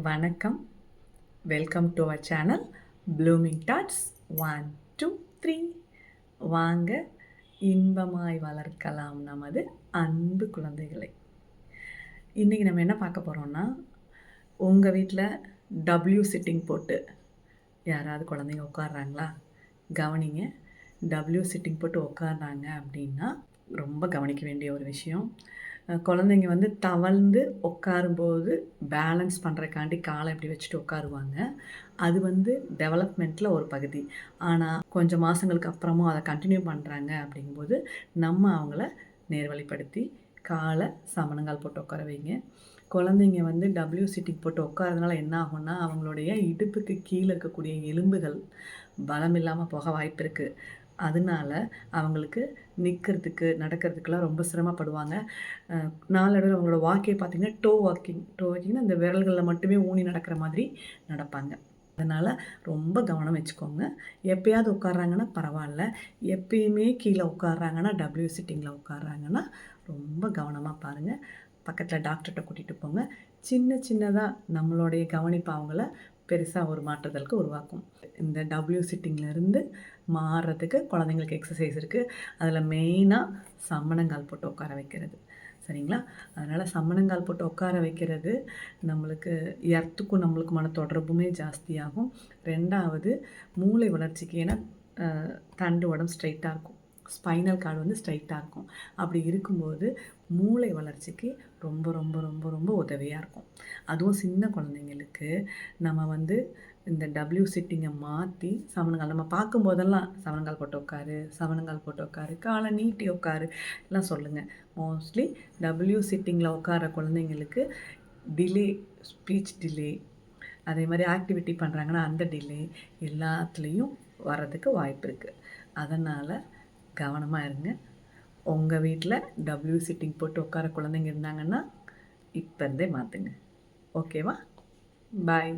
வணக்கம். Welcome to our channel blooming dots one two three வாங்க இன்பமாய் வளர்க்கலாம் நமது அன்பு குழந்தைகளை. இன்றைக்கி நம்ம என்ன பார்க்க போகிறோம்னா உங்கள் வீட்டில் டபிள்யூ சிட்டிங் போட்டு யாராவது குழந்தைங்க உட்காடுறாங்களா கவனிங்க டபிள்யூ சிட்டிங் போட்டு உட்காடுறாங்க அப்படின்னா ரொம்ப கவனிக்க வேண்டிய ஒரு விஷயம். குழந்தைங்க வந்து தவழ்ந்து உட்காரும்போது பேலன்ஸ் பண்ணுறக்காண்டி காலை இப்படி வச்சுட்டு உட்காருவாங்க. அது வந்து டெவலப்மெண்ட்டில் ஒரு பகுதி. ஆனால் கொஞ்சம் மாதங்களுக்கு அப்புறமும் அதை கண்டினியூ பண்ணுறாங்க அப்படிங்கும்போது நம்ம அவங்கள நேர்வழிப்படுத்தி காலை சமணங்கால் போட்டு உட்கார வைங்க. குழந்தைங்க வந்து டபிள்யூ சிட்டிங் போட்டு உட்காரதுனால என்ன ஆகும்னா அவங்களுடைய இடுப்புக்கு கீழே இருக்கக்கூடிய எலும்புகள் பலம் இல்லாமல் போக வாய்ப்பு இருக்குது அதனால அவங்களுக்கு நிற்கிறதுக்கு நடக்கிறதுக்கெல்லாம் ரொம்ப சிரமப்படுவாங்க. நாளடைவில் அவங்களோட வாக்கே பார்த்திங்கன்னா டோ வாக்கிங் டோ வாக்கிங்னா இந்த விரல்களில் மட்டுமே ஊனி நடக்கிற மாதிரி நடப்பாங்க. அதனால் ரொம்ப கவனம் வச்சுக்கோங்க. எப்பயாவது உட்காடுறாங்கன்னா பரவாயில்ல. எப்பயுமே கீழே உட்காடுறாங்கன்னா டபிள்யூ சிட்டிங்கில் உட்காடுறாங்கன்னா ரொம்ப கவனமாக பாருங்கள் பக்கத்தில் டாக்டர்கிட்ட கூட்டிகிட்டு போங்க. சின்ன சின்னதாக நம்மளுடைய கவனிப்பு அவங்கள பெருசாக ஒரு மாற்றுதலுக்கு உருவாக்கும். இந்த டபிள்யூ சிட்டிங்லேருந்து மாறுறதுக்கு குழந்தைங்களுக்கு எக்ஸசைஸ் இருக்குது அதில் மெயினாக சம்மணங்கால் போட்டு உட்கார வைக்கிறது. சரிங்களா? அதனால் சம்மணங்கால் போட்டு உட்கார வைக்கிறது நம்மளுக்கு எர்த்துக்கும் நம்மளுக்குமான தொடர்புமே ஜாஸ்தியாகும். ரெண்டாவது மூளை வளர்ச்சிக்கு ஏன்னா தண்டு உடம்பு ஸ்ட்ரைட்டாக இருக்கும். ஸ்பைனல் கார்டு வந்து ஸ்ட்ரைட்டாக இருக்கும். அப்படி இருக்கும்போது மூளை வளர்ச்சிக்கு ரொம்ப ரொம்ப ரொம்ப ரொம்ப உதவியாக இருக்கும். அதுவும் சின்ன குழந்தைங்களுக்கு நம்ம வந்து இந்த டபிள்யூ சிட்டிங்கை மாற்றி சமணங்கால் நம்ம பார்க்கும்போதெல்லாம் சமணங்கால் போட்டு உட்காரு சவணங்கால் போட்டு உட்காரு காலை நீட்டி உட்காரு எல்லாம் சொல்லுங்கள் மோஸ்ட்லி டபிள்யூ சிட்டிங்கில் உட்கார குழந்தைங்களுக்கு டிலே ஸ்பீச் டிலே அதே மாதிரி ஆக்டிவிட்டி பண்ணுறாங்கன்னா அந்த டிலே எல்லாத்துலேயும் வர்றதுக்கு வாய்ப்பு இருக்குது அதனால் கவனமாக இருங்க. உங்கள் வீட்டில் டபிள்யூ சிட்டிங் போட்டு உட்கார குழந்தைங்க இருந்தாங்கன்னா இப்போ இருந்தே மாற்றுங்க ஓகேவா பாய்